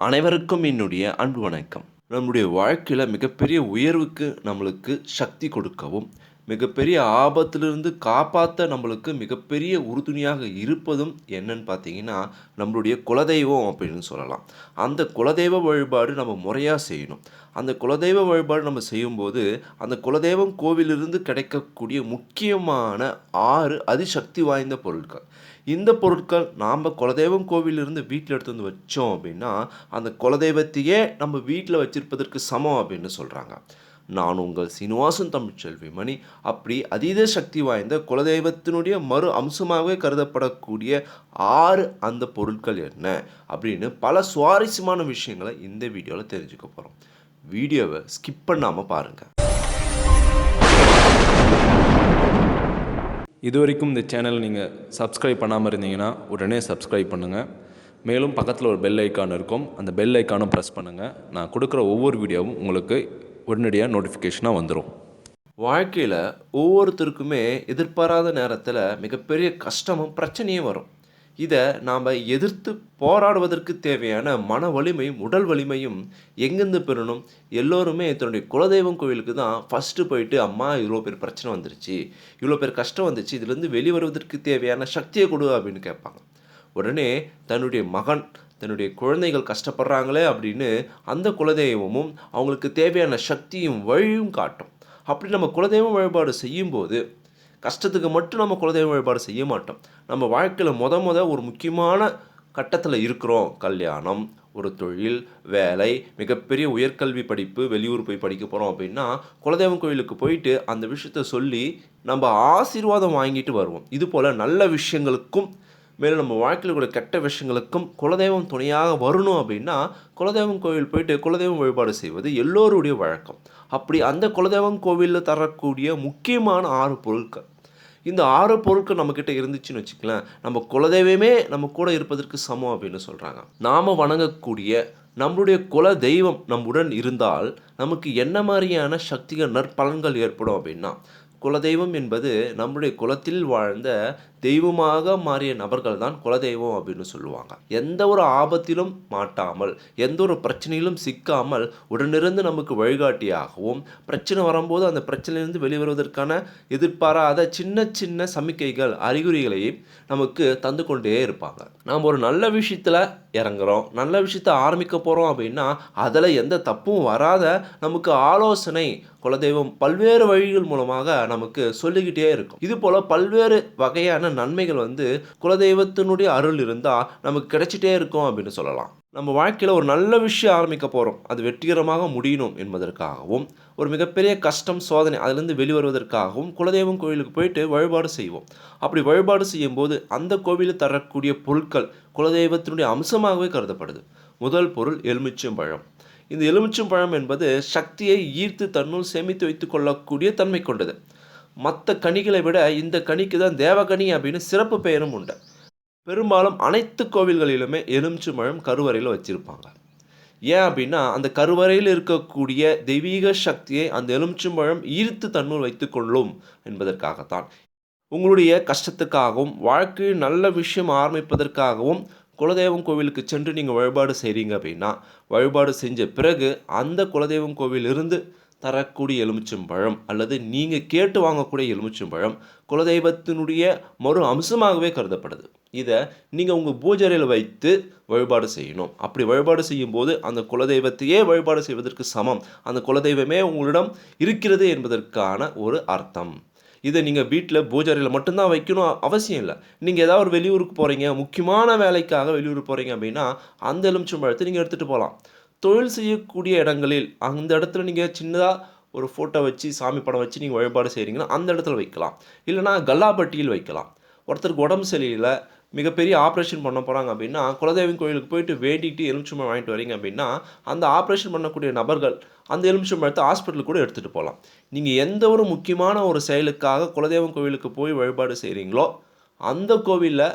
அனைவருக்கும் என்னுடைய அன்பு வணக்கம். நம்முடைய வாழ்க்கையில் மிகப்பெரிய உயர்வுக்கு நம்மளுக்கு சக்தி கொடுக்கவும் மிகப்பெரிய ஆபத்திலிருந்து காப்பாற்ற நம்மளுக்கு மிகப்பெரிய உறுதுணையாக இருப்பதும் என்னன்னு பார்த்தீங்கன்னா நம்மளுடைய குலதெய்வம் அப்படின்னு சொல்லலாம். அந்த குலதெய்வ வழிபாடு நம்ம முறையாக செய்யணும். அந்த குலதெய்வ வழிபாடு நம்ம செய்யும்போது அந்த குலதெய்வம் கோவிலிருந்து கிடைக்கக்கூடிய முக்கியமான ஆறு அதிசக்தி வாய்ந்த பொருட்கள். இந்த பொருட்கள் நாம் குலதெய்வம் கோவிலிருந்து வீட்டில் எடுத்து வந்து வச்சோம் அப்படின்னா அந்த குலதெய்வத்தையே நம்ம வீட்டில் வச்சிருப்பதற்கு சமம் அப்படின்னு சொல்கிறாங்க நான் உங்கள் சீனிவாசன் தமிழ்ச்செல்வி மணி அப்படி அதீத சக்தி வாய்ந்த குலதெய்வத்தினுடைய மறு அம்சமாகவே கருதப்படக்கூடிய ஆறு அந்த பொருட்கள் என்ன? அப்படின்னு பல சுவாரஸ்யமான விஷயங்களை இந்த வீடியோவில் தெரிஞ்சுக்க போகிறோம் வீடியோவை ஸ்கிப் பண்ணாமல் பாருங்கள் இதுவரைக்கும் இந்த சேனல் நீங்கள் சப்ஸ்கிரைப் பண்ணாமல் இருந்தீங்கன்னா உடனே சப்ஸ்கிரைப் பண்ணுங்கள் மேலும் பக்கத்தில் ஒரு பெல் ஐக்கான் இருக்கும். அந்த பெல் ஐக்கானும் ப்ரெஸ் பண்ணுங்கள் நான் கொடுக்குற ஒவ்வொரு வீடியோவும் உங்களுக்கு உடனடியாக நோட்டிஃபிகேஷனாக வந்துடும் வாழ்க்கையில் ஒவ்வொருத்தருக்குமே எதிர்பாராத நேரத்தில் மிகப்பெரிய கஷ்டமும் பிரச்சனையும் வரும். இதை நாம் எதிர்த்து போராடுவதற்கு தேவையான மன வலிமையும் உடல் வலிமையும் எங்கேருந்து பெறணும்? எல்லோருமே தன்னுடைய குலதெய்வம் கோவிலுக்கு தான் ஃபஸ்ட்டு போயிட்டு அம்மா இவ்வளோ பேர் பிரச்சனை வந்துருச்சு. இவ்வளோ பேர் கஷ்டம் வந்துச்சு இதுலேருந்து வெளிவருவதற்கு தேவையான சக்தியை கொடு அப்படின்னு கேட்பாங்க. உடனே தன்னுடைய மகன் தன்னுடைய குழந்தைகள் கஷ்டப்படுறாங்களே அப்படின்னு அந்த குலதெய்வமும் அவங்களுக்கு தேவையான சக்தியும் வழியும் காட்டும். அப்படி நம்ம குலதெய்வம் வழிபாடு செய்யும்போது கஷ்டத்துக்கு மட்டும் நம்ம குலதெய்வ வழிபாடு செய்ய மாட்டோம். நம்ம வாழ்க்கையில் முத முத ஒரு முக்கியமான கட்டத்தில் இருக்கிறோம். கல்யாணம் ஒரு தொழில் வேலை மிகப்பெரிய உயர்கல்வி படிப்பு வெளியூர் போய் படிக்க போகிறோம் அப்படின்னா குலதெய்வம் கோயிலுக்கு போயிட்டு அந்த விஷயத்த சொல்லி நம்ம ஆசீர்வாதம் வாங்கிட்டு வருவோம். இது போல் நல்ல விஷயங்களுக்கும் மேலும் நம்ம வாழ்க்கையில் கூட கெட்ட விஷயங்களுக்கும் குலதெய்வம் துணையாக வரணும் அப்படின்னா குலதெய்வம் கோவில் போயிட்டு குலதெய்வம் வழிபாடு செய்வது எல்லோருடைய வழக்கம். அப்படி அந்த குலதெய்வம் கோவிலில் தரக்கூடிய முக்கியமான ஆறு பொருட்கள். இந்த ஆறு பொருட்கள் நம்மக்கிட்ட இருந்துச்சுன்னு வச்சுக்கலாம் நம்ம குலதெய்வமே நம்ம கூட இருப்பதற்கு சமம் அப்படின்னு சொல்கிறாங்க நாம் வணங்கக்கூடிய நம்மளுடைய குல தெய்வம் நம்முடன் இருந்தால் நமக்கு என்ன மாதிரியான சக்திகள் நற்பலன்கள் ஏற்படும் அப்படின்னா குலதெய்வம் என்பது நம்முடைய குலத்தில் வாழ்ந்த தெய்வமாக மாறிய நபர்கள் தான் குலதெய்வம் அப்படின்னு சொல்லுவாங்க. எந்த ஒரு ஆபத்திலும் மாட்டாமல் எந்த ஒரு பிரச்சனையிலும் சிக்காமல் உடனிருந்து நமக்கு வழிகாட்டியாகவும் பிரச்சனை வரும்போது அந்த பிரச்சனையிலிருந்து வெளிவருவதற்கான எதிர்பாராத சின்ன சின்ன சமிக்கைகள் அறிகுறிகளையும் நமக்கு தந்து கொண்டே இருப்பாங்க. நாம் ஒரு நல்ல விஷயத்தில் இறங்குறோம் நல்ல விஷயத்தை ஆரம்பிக்க போகிறோம் அப்படின்னா அதில் எந்த தப்பும் வராத நமக்கு ஆலோசனை குலதெய்வம் பல்வேறு வழிகள் மூலமாக நமக்கு சொல்லிக்கிட்டே இருக்கும். இது போல் பல்வேறு வகையான நன்மைகள் வந்து குலதெய்வத்தினுடைய அருள் இருந்தால் நமக்கு கிடைச்சிட்டே இருக்கும் அப்படின்னு சொல்லலாம். நம்ம வாழ்க்கையில் ஒரு நல்ல விஷயம் ஆரம்பிக்க போகிறோம் அது வெற்றிகரமாக முடியணும் என்பதற்காகவும் ஒரு மிகப்பெரிய கஷ்டம் சோதனை அதிலிருந்து வெளிவருவதற்காகவும் குலதெய்வம் கோயிலுக்கு போயிட்டு வழிபாடு செய்வோம். அப்படி வழிபாடு செய்யும்போது அந்த கோவிலில் தரக்கூடிய பொருட்கள் குலதெய்வத்தினுடைய அம்சமாகவே கருதப்படுது. முதல் பொருள் எலுமிச்சம்பழம். இந்த எலுமிச்சம்பழம் என்பது சக்தியை ஈர்த்து தன்னுள் சேமித்து வைத்துக் கொள்ளக்கூடிய தன்மை கொண்டது. மற்ற கனிகளை விட இந்த கனிக்கு தான் தேவகனி அப்படின்னு சிறப்பு பெயரும் உண்டு. பெரும்பாலும் அனைத்து கோவில்களிலுமே எலுமிச்சம்பழம் கருவறையில் வச்சுருப்பாங்க. ஏன் அப்படின்னா அந்த கருவறையில் இருக்கக்கூடிய தெய்வீக சக்தியை அந்த எலுமிச்சம்பழம் ஈர்த்து தன்னுள் வைத்துக்கொள்ளும் என்பதற்காகத்தான். உங்களுடைய கஷ்டத்துக்காகவும் வாழ்க்கையில் நல்ல விஷயம் ஆரம்பிப்பதற்காகவும் குலதெய்வம் கோவிலுக்கு சென்று நீங்கள் வழிபாடு செய்கிறீங்க அப்படின்னா வழிபாடு செஞ்ச பிறகு அந்த குலதெய்வம் கோவிலிருந்து தரக்கூடிய எலுமிச்சம்பழம் அல்லது நீங்கள் கேட்டு வாங்கக்கூடிய எலுமிச்சம்பழம் குலதெய்வத்தினுடைய மறு அம்சமாகவே கருதப்படுது. இதை நீங்கள் உங்கள் பூஜரையில் வைத்து வழிபாடு செய்யணும். அப்படி வழிபாடு செய்யும்போது அந்த குலதெய்வத்தையே வழிபாடு செய்வதற்கு சமம். அந்த குலதெய்வமே உங்களிடம் இருக்கிறது என்பதற்கான ஒரு அர்த்தம். இதை நீங்கள் வீட்டில் பூஜாரியில் மட்டும்தான் வைக்கணும் அவசியம் இல்லை. நீங்கள் ஏதாவது ஒரு வெளியூருக்கு போகிறீங்க முக்கியமான வேலைக்காக வெளியூர் போகிறீங்க அப்படின்னா அந்த எலுமிச்சம்பழத்தை நீங்கள் எடுத்துகிட்டு போகலாம் தொழில் செய்யக்கூடிய இடங்களில் அந்த இடத்துல நீங்கள் சின்னதாக ஒரு ஃபோட்டோ வச்சு சாமி படம் வச்சு நீங்கள் வழிபாடு செய்கிறீங்கன்னா அந்த இடத்துல வைக்கலாம். இல்லைனா கல்லாப்பட்டியில் வைக்கலாம். ஒருத்தருக்கு உடம்பு சரியில்லை மிகப்பெரிய ஆப்ரேஷன் பண்ண போகிறாங்க அப்படின்னா குலதெய்வம் கோயிலுக்கு போயிட்டு வேண்டிட்டு எலுமிச்சம்பழம் வாங்கிட்டு வரீங்க அப்படின்னா அந்த ஆப்ரேஷன் பண்ணக்கூடிய நபர்கள் அந்த எலுமிச்சம்பழத்தை ஹாஸ்பிட்டலுக்கு கூட எடுத்துகிட்டு போகலாம். நீங்கள் எந்த ஒரு முக்கியமான ஒரு செயலுக்காக குலதெய்வம் கோவிலுக்கு போய் வழிபாடு செய்கிறீங்களோ அந்த கோவிலில்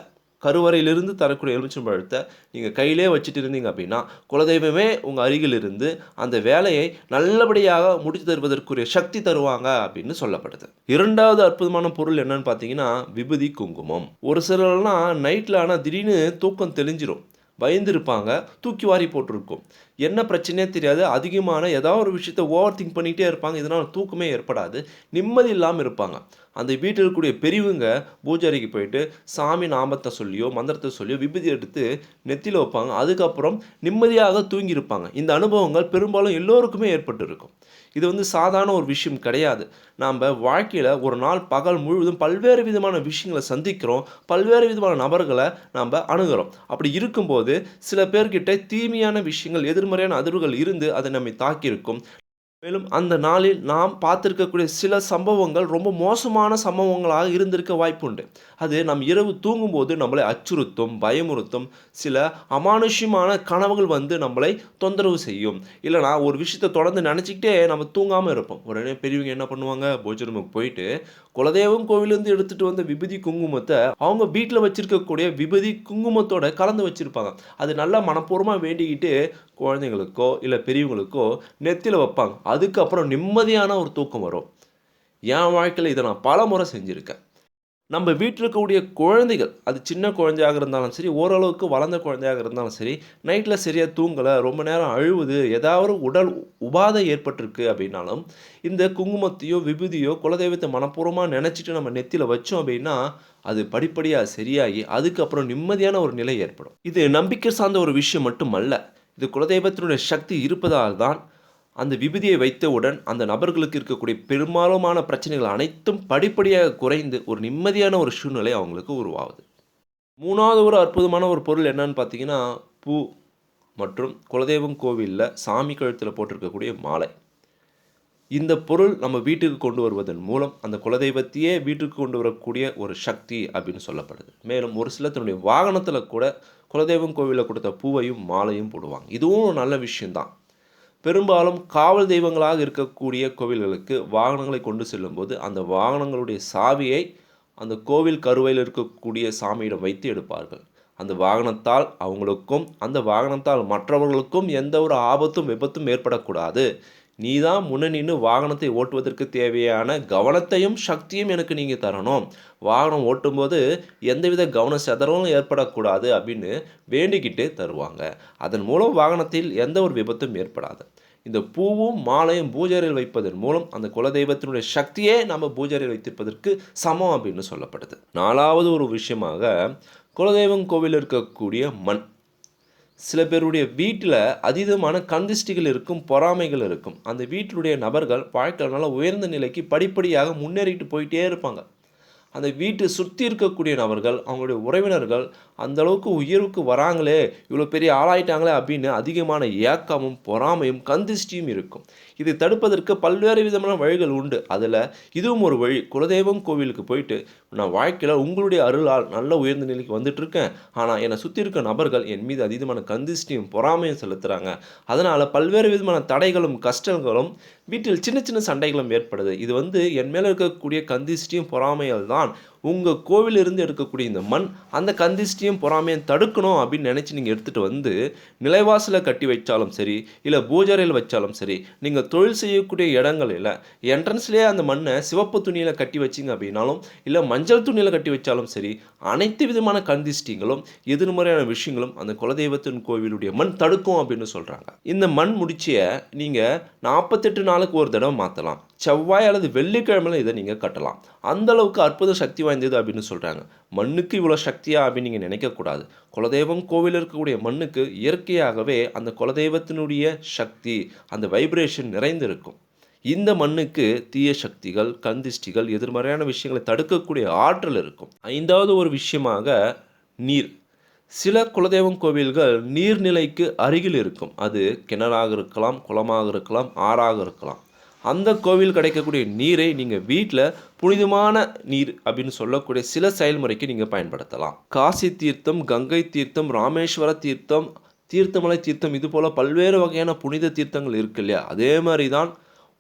கருவறையிலிருந்து தரக்கூடிய எலுமிச்சம்பழத்தை நீங்கள் கையிலே வச்சுட்டு இருந்தீங்க அப்படின்னா குலதெய்வமே உங்கள் அருகில் இருந்து அந்த வேலையை நல்லபடியாக முடித்து தருவதற்குரிய சக்தி தருவாங்க அப்படின்னு சொல்லப்படுது. இரண்டாவது அற்புதமான பொருள் என்னன்னு பார்த்தீங்கன்னா விபூதி குங்குமம். ஒரு சிலர்லாம் நைட்டில் ஆனால் திடீர்னு தூக்கம் தெளிஞ்சிரும். பயந்துருப்பாங்க தூக்கி வாரி போட்டிருக்கும். என்ன பிரச்சனையே தெரியாது. அதிகமான ஏதாவது ஒரு விஷயத்த ஓவர் திங்க் பண்ணிகிட்டே இருப்பாங்க. இதனால் தூக்கமே ஏற்படாது. நிம்மதி இல்லாமல் இருப்பாங்க. அந்த வீட்டில் இருக்கக்கூடிய பெரியவங்க பூஜாரிக்கு போயிட்டு சாமி நாமத்தை சொல்லியோ மந்திரத்தை சொல்லியோ விபதி எடுத்து நெத்தியில் வைப்பாங்க. அதுக்கப்புறம் நிம்மதியாக தூங்கியிருப்பாங்க இந்த அனுபவங்கள் பெரும்பாலும் எல்லோருக்குமே ஏற்பட்டு இருக்கும். இது வந்து சாதாரண ஒரு விஷயம் கிடையாது. நாம் வாழ்க்கையில் ஒரு நாள் பகல் முழுவதும் பல்வேறு விதமான விஷயங்களை சந்திக்கிறோம். பல்வேறு விதமான நபர்களை நாம் அணுகிறோம். அப்படி இருக்கும்போது சில பேர்கிட்ட தீமையான விஷயங்கள் எதிர்மறையான அதிர்வுகள் இருந்து அதை நம்மை தாக்கியிருக்கும். மேலும் அந்த நாளில் நாம் பார்த்துருக்கக்கூடிய சில சம்பவங்கள் ரொம்ப மோசமான சம்பவங்களாக இருந்திருக்க வாய்ப்புண்டு. அது நம் இரவு தூங்கும்போது நம்மளை அச்சுறுத்தும் பயமுறுத்தும் சில அமானுஷ்யமான கனவுகள் வந்து நம்மளை தொந்தரவு செய்யும். இல்லைனா ஒரு விஷயத்தை தொடர்ந்து நினச்சிக்கிட்டே நம்ம தூங்காமல் இருப்போம். உடனே பெரியவங்க என்ன பண்ணுவாங்க? போஜனமுக்கு போயிட்டு குலதெய்வம் கோவிலேருந்து எடுத்துகிட்டு வந்த விபதி குங்குமத்தை அவங்க வீட்டில் வச்சிருக்கக்கூடிய விபதி குங்குமத்தோட கலந்து வச்சுருப்பாங்க. அது நல்லா மனப்பூர்வமாக வேண்டிக்கிட்டு குழந்தைங்களுக்கோ இல்லை பெரியவங்களுக்கோ நெத்தியில் வைப்பாங்க. அதுக்கப்புறம் நிம்மதியான ஒரு தூக்கம் வரும். என் வாழ்க்கையில் இதை நான் பல முறை செஞ்சுருக்கேன். நம்ம வீட்டில் இருக்கக்கூடிய குழந்தைகள் அது சின்ன குழந்தையாக இருந்தாலும் சரி ஓரளவுக்கு வளர்ந்த குழந்தையாக இருந்தாலும் சரி நைட்டில் சரியாக தூங்கலை ரொம்ப நேரம் அழுவுது ஏதாவது உடல் உபாதை ஏற்பட்டிருக்கு அப்படின்னாலும் இந்த குங்குமத்தையோ விபூதியோ குலதெய்வத்தை மனப்பூர்வமாக நினச்சிட்டு நம்ம நெத்தியில் வச்சோம் அப்படின்னா அது படிப்படியாக சரியாகி அதுக்கப்புறம் நிம்மதியான ஒரு நிலை ஏற்படும். இது நம்பிக்கை சார்ந்த ஒரு விஷயம் மட்டுமல்ல. இது குலதெய்வத்தினுடைய சக்தி இருப்பதால் தான் அந்த விபூதியை வைத்தவுடன் அந்த நபர்களுக்கு இருக்கக்கூடிய பெரும்பாலுமான பிரச்சனைகள் அனைத்தும் படிப்படியாக குறைந்து ஒரு நிம்மதியான ஒரு சூழ்நிலை அவங்களுக்கு உருவாகுது. மூணாவது ஒரு அற்புதமான ஒரு பொருள் என்னன்னு பார்த்தீங்கன்னா பூ மற்றும் குலதெய்வம் கோவிலில் சாமி கழுத்தில் போட்டிருக்கக்கூடிய மாலை. இந்த பொருள் நம்ம வீட்டுக்கு கொண்டு வருவதன் மூலம் அந்த குலதெய்வத்தையே வீட்டுக்கு கொண்டு வரக்கூடிய ஒரு சக்தி அப்படின்னு சொல்லப்படுது. மேலும் ஒரு சிலர் தன்னுடைய வாகனத்தில் கூட குலதெய்வம் கோவிலில் கொடுத்த பூவையும் மாலையும் போடுவாங்க. இதுவும் ஒரு நல்ல விஷயம்தான். பெரும்பாலும் காவல் தெய்வங்களாக இருக்கக்கூடிய கோவில்களுக்கு வாகனங்களை கொண்டு செல்லும்போது அந்த வாகனங்களுடைய சாவியை அந்த கோவில் கருவையில் இருக்கக்கூடிய சாமியிடம் வைத்து எடுப்பார்கள். அந்த வாகனத்தால் அவங்களுக்கும் அந்த வாகனத்தால் மற்றவர்களுக்கும் எந்த ஒரு ஆபத்தும் விபத்தும் ஏற்படக்கூடாது. நீ தான் முன்ன நின்று வாகனத்தை ஓட்டுவதற்கு தேவையான கவனத்தையும் சக்தியும் எனக்கு நீங்கள் தரணும். வாகனம் ஓட்டும்போது எந்தவித கவன சிதறலும் ஏற்படக்கூடாது அப்படின்னு வேண்டிக்கிட்டு தருவாங்க. அதன் மூலம் வாகனத்தில் எந்த ஒரு விபத்தும் ஏற்படாது. இந்த பூவும் மாலையும் பூஜையில் வைப்பதன் மூலம் அந்த குலதெய்வத்தினுடைய சக்தியே நம்ம பூஜையில் வைத்திருப்பதற்கு சமம் அப்படின்னு சொல்லப்படுது. நாலாவது ஒரு விஷயமாக குலதெய்வம் கோவில் இருக்கக்கூடிய மண் சில பேருடைய வீட்டில் அதீதமான கந்திஷ்டிகள் இருக்கும் பொறாமைகள் இருக்கும். அந்த வீட்டிலுடைய நபர்கள் வாழ்க்கையில் நல்ல உயர்ந்த நிலைக்கு படிப்படியாக முன்னேறிட்டு போயிட்டே இருப்பாங்க. அந்த வீட்டை சுற்றி இருக்கக்கூடிய நபர்கள் அவங்களுடைய உறவினர்கள் அந்தளவுக்கு உயர்வுக்கு வராங்களே இவ்வளோ பெரிய ஆளாயிட்டாங்களே அப்படின்னு அதிகமான ஏக்கமும் பொறாமையும் கந்திஷ்டியும் இருக்கும். இதை தடுப்பதற்கு பல்வேறு விதமான வழிகள் உண்டு. அதில் இதுவும் ஒரு வழி. குலதெய்வம் கோவிலுக்கு போயிட்டு நான் வாழ்க்கையில் உங்களுடைய அருளால் நல்ல உயர்ந்த நிலைக்கு வந்துட்டுருக்கேன். ஆனால் என்னை சுற்றி இருக்க நபர்கள் என் மீது அதீதமான கந்திஷ்டியும் பொறாமையும் செலுத்துகிறாங்க அதனால் பல்வேறு விதமான தடைகளும் கஷ்டங்களும் வீட்டில் சின்ன சின்ன சண்டைகளும் ஏற்படுது. இது வந்து என் மேலே இருக்கக்கூடிய கந்திஷ்டியும் பொறாமையால் தான் on. உங்கள் கோவிலிருந்து எடுக்கக்கூடிய இந்த மண் அந்த கந்திஷ்டியும் பொறாமையும் தடுக்கணும் அப்படின்னு நினச்சி நீங்கள் எடுத்துகிட்டு வந்து நிலைவாசலில் கட்டி வச்சாலும் சரி இல்லை பூஜாரையில் வச்சாலும் சரி நீங்கள் தொழில் செய்யக்கூடிய இடங்களில் என்ட்ரன்ஸ்லேயே அந்த மண்ணை சிவப்பு துணியில் கட்டி வச்சிங்க அப்படின்னாலும் இல்லை மஞ்சள் துணியில் கட்டி வச்சாலும் சரி அனைத்து விதமான கந்திஷ்டிங்களும் எதிர்மறையான விஷயங்களும் அந்த குலதெய்வத்தின் கோவிலுடைய மண் தடுக்கும் அப்படின்னு சொல்கிறாங்க இந்த மண் முடிச்சியை நீங்கள் நாற்பத்தெட்டு நாளுக்கு ஒரு தடவை மாற்றலாம் செவ்வாய் அல்லது வெள்ளிக்கிழமையில் இதை நீங்கள் கட்டலாம். அந்தளவுக்கு அற்புத சக்தி வாய்ந்தது அப்படின்னு சொல்கிறாங்க மண்ணுக்கு இவ்வளோ சக்தியா அப்படின்னு நீங்கள் நினைக்கக்கூடாது குலதெய்வம் கோவிலில் இருக்கக்கூடிய மண்ணுக்கு இயற்கையாகவே அந்த குலதெய்வத்தினுடைய சக்தி அந்த வைப்ரேஷன் நிறைந்திருக்கும். இந்த மண்ணுக்கு தீய சக்திகள் கந்திஷ்டிகள் எதிர்மறையான விஷயங்களை தடுக்கக்கூடிய ஆற்றல் இருக்கும். ஐந்தாவது ஒரு விஷயமாக நீர். சில குலதெய்வம் கோவில்கள் நீர்நிலைக்கு அருகில் இருக்கும். அது கிணறாக இருக்கலாம் குளமாக இருக்கலாம் ஆறாக இருக்கலாம். அந்த கோவில் கிடைக்கக்கூடிய நீரை நீங்கள் வீட்டில் புனிதமான நீர் அப்படின்னு சொல்லக்கூடிய சில செயல்முறைக்கு நீங்கள் பயன்படுத்தலாம். காசி தீர்த்தம் கங்கை தீர்த்தம் ராமேஸ்வர தீர்த்தம் தீர்த்தமலை தீர்த்தம் இது போல் பல்வேறு வகையான புனித தீர்த்தங்கள் இருக்கு இல்லையா? அதே மாதிரி தான்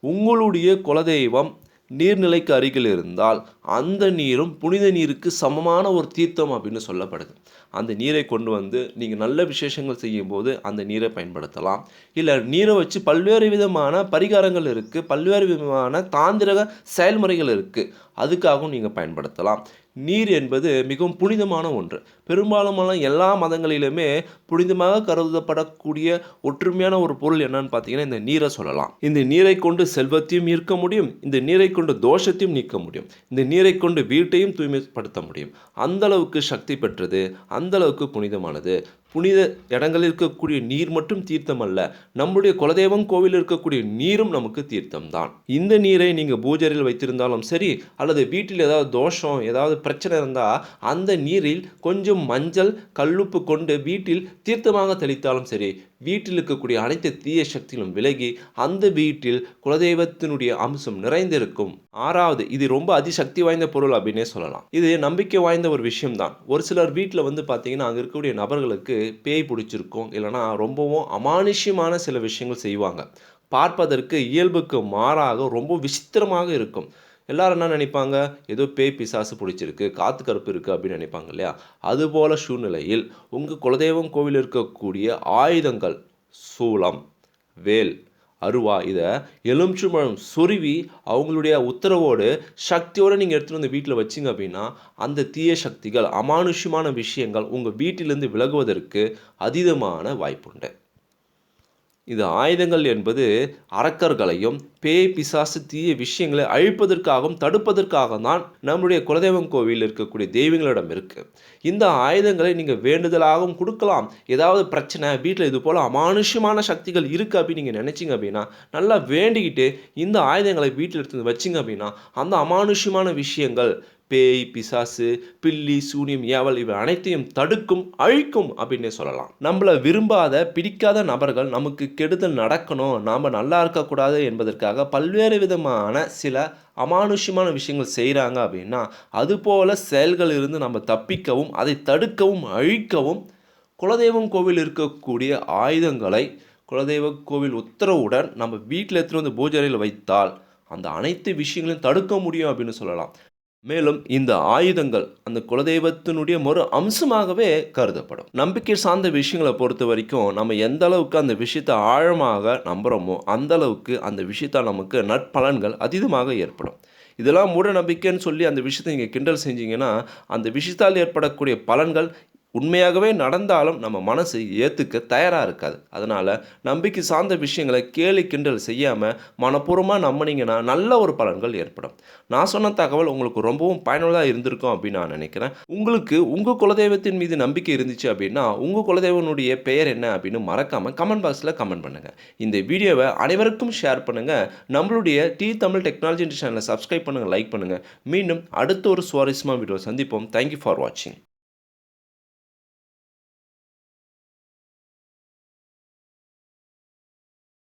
உங்களுடைய குலதெய்வம் நீர்நிலைக்கு அருகில் இருந்தால் அந்த நீரும் புனித நீருக்கு சமமான ஒரு தீர்த்தம் அப்படின்னு சொல்லப்படுது. அந்த நீரை கொண்டு வந்து நீங்கள் நல்ல விசேஷங்கள் செய்யும்போது அந்த நீரை பயன்படுத்தலாம். இல்லை நீரை வச்சு பல்வேறு விதமான பரிகாரங்கள் இருக்குது பல்வேறு விதமான தாந்திரக செயல்முறைகள் இருக்குது அதுக்காகவும் நீங்கள் பயன்படுத்தலாம். நீர் என்பது மிகவும் புனிதமான ஒன்று. பெரும்பாலுமான எல்லா மதங்களிலுமே புனிதமாக கருதப்படக்கூடிய ஒற்றுமையான ஒரு பொருள் என்னன்னு பார்த்தீங்கன்னா இந்த நீரை சொல்லலாம். இந்த நீரை கொண்டு செல்வத்தையும் ஈர்க்க முடியும். இந்த நீரை கொண்டு தோஷத்தையும் நீக்க முடியும். இந்த நீரை கொண்டு வீட்டையும் தூய்மைப்படுத்த முடியும். அந்த அளவுக்கு சக்தி பெற்றது அந்த அளவுக்கு புனிதமானது. புனித இடங்களில் இருக்கக்கூடிய நீர் மட்டும் தீர்த்தம் அல்ல நம்முடைய குலதெய்வம் கோவில் இருக்கக்கூடிய நீரும் நமக்கு தீர்த்தம் தான் இந்த நீரை நீங்கள் பூஜரில் வைத்திருந்தாலும் சரி அல்லது வீட்டில் ஏதாவது தோஷம் ஏதாவது பிரச்சனை இருந்தால் அந்த நீரில் கொஞ்சம் மஞ்சள் கல்லுப்பு கொண்டு வீட்டில் தீர்த்தமாக தெளித்தாலும் சரி வீட்டில் இருக்கக்கூடிய அனைத்து தீய சக்திகளும் விலகி அந்த வீட்டில் குலதெய்வத்தினுடைய அம்சம் நிறைந்திருக்கும். ஆறாவது இது ரொம்ப அதிசக்தி வாய்ந்த பொருள் அப்படின்னே சொல்லலாம். இது நம்பிக்கை வாய்ந்த ஒரு விஷயம்தான். ஒரு சிலர் வீட்டில் வந்து பார்த்தீங்கன்னா அங்கே இருக்கக்கூடிய நபர்களுக்கு பேய் பிடிச்சிருக்கும். இல்லைனா ரொம்பவும் அமானுஷ்யமான சில விஷயங்கள் செய்வாங்க. பார்ப்பதற்கு இயல்புக்கு மாறாக ரொம்ப விசித்திரமாக இருக்கும். எல்லாரும் என்ன நினைப்பாங்க? ஏதோ பேய் பிசாசு பிடிச்சிருக்கு காத்து கருப்பு இருக்குது அப்படின்னு நினைப்பாங்க இல்லையா? அதுபோல் சூழ்நிலையில் உங்கள் குலதெய்வம் கோவில் இருக்கக்கூடிய ஆயுதங்கள் சூளம் வேல் அருவா இதை எலுமிச்சம்பழம் சொருவி அவங்களுடைய உத்தரவோடு சக்தியோடு நீங்கள் எடுத்துகிட்டு வந்து வீட்டில் வச்சிங்க அப்படின்னா அந்த தீய சக்திகள் அமானுஷ்யமான விஷயங்கள் உங்கள் வீட்டிலேருந்து விலகுவதற்கு அதீதமான வாய்ப்புண்டு. இது ஆயுதங்கள் என்பது அரக்கர்களையும் பேய் பிசாசு தீய விஷயங்களை அழிப்பதற்காகவும் தடுப்பதற்காக தான் நம்முடைய குலதெய்வம் கோவிலில் இருக்கக்கூடிய தெய்வங்களிடம் இருக்குது இந்த ஆயுதங்களை நீங்கள் வேண்டுதலாகவும் கொடுக்கலாம். ஏதாவது பிரச்சனை வீட்டில் இது போல் அமானுஷ்யமான சக்திகள் இருக்குது அப்படின்னு நீங்கள் நினச்சிங்க அப்படின்னா நல்லா வேண்டிக்கிட்டு இந்த ஆயுதங்களை வீட்டில் எடுத்து வச்சிங்க அப்படின்னா அந்த அமானுஷ்யமான விஷயங்கள் பேய் பிசாசு பில்லி சூனியம் ஏவல் இவை அனைத்தையும் தடுக்கும் அழிக்கும் அப்படின்னே சொல்லலாம். நம்மளை விரும்பாத பிடிக்காத நபர்கள் நமக்கு கெடுதல் நடக்கணும். நாம் நல்லா இருக்கக்கூடாது என்பதற்காக பல்வேறு விதமான சில அமானுஷ்யமான விஷயங்கள் செய்கிறாங்க அப்படின்னா அதுபோல் செயல்கள் இருந்து நம்ம தப்பிக்கவும் அதை தடுக்கவும் அழிக்கவும் குலதெய்வம் கோவில் இருக்கக்கூடிய ஆயுதங்களை குலதெய்வ கோவில் உத்தரவுடன் நம்ம வீட்டில் எடுத்துகிட்டு வந்து பூஜை அறையில் வைத்தால் அந்த அனைத்து விஷயங்களையும் தடுக்க முடியும் அப்படின்னு சொல்லலாம். மேலும் இந்த ஆயுதங்கள் அந்த குலதெய்வத்தினுடைய மறு அம்சமாகவே கருதப்படும். நம்பிக்கை சார்ந்த விஷயங்களை பொறுத்த வரைக்கும் நம்ம எந்த அளவுக்கு அந்த விஷயத்தை ஆழமாக நம்புகிறோமோ அந்த அளவுக்கு அந்த விஷயத்தால் நமக்கு நற்பலன்கள் அதீதமாக ஏற்படும். இதெல்லாம் மூட நம்பிக்கைன்னு சொல்லி அந்த விஷயத்தை நீங்கள் கிண்டல் செஞ்சீங்கன்னா அந்த விஷயத்தால் ஏற்படக்கூடிய பலன்கள் உண்மையாகவே நடந்தாலும் நம்ம மனசு ஏற்றுக்க தயாராக இருக்காது. அதனால் நம்பிக்கை சார்ந்த விஷயங்களை கேலி கிண்டல் செய்யாமல் மனப்பூர்வமாக நம்பினீங்கன்னா நல்ல ஒரு பலன்கள் ஏற்படும். நான் சொன்ன தகவல் உங்களுக்கு ரொம்பவும் பயனுள்ளதாக இருந்திருக்கும் அப்படின்னு நான் நினைக்கிறேன். உங்களுக்கு உங்கள் குலதெய்வத்தின் மீது நம்பிக்கை இருந்துச்சு அப்படின்னா உங்கள் குலதெய்வனுடைய பெயர் என்ன அப்படின்னு மறக்காமல் கமெண்ட் பாக்ஸில் கமெண்ட் பண்ணுங்கள் இந்த வீடியோவை அனைவருக்கும் ஷேர் பண்ணுங்கள் நம்மளுடைய டி தமிழ் டெக்னாலஜி சேனலை சப்ஸ்கிரைப் பண்ணுங்கள் லைக் பண்ணுங்கள் மீண்டும் அடுத்த ஒரு சுவாரஸ்யமாக வீடியோ சந்திப்போம். தேங்க்யூ ஃபார் வாட்சிங்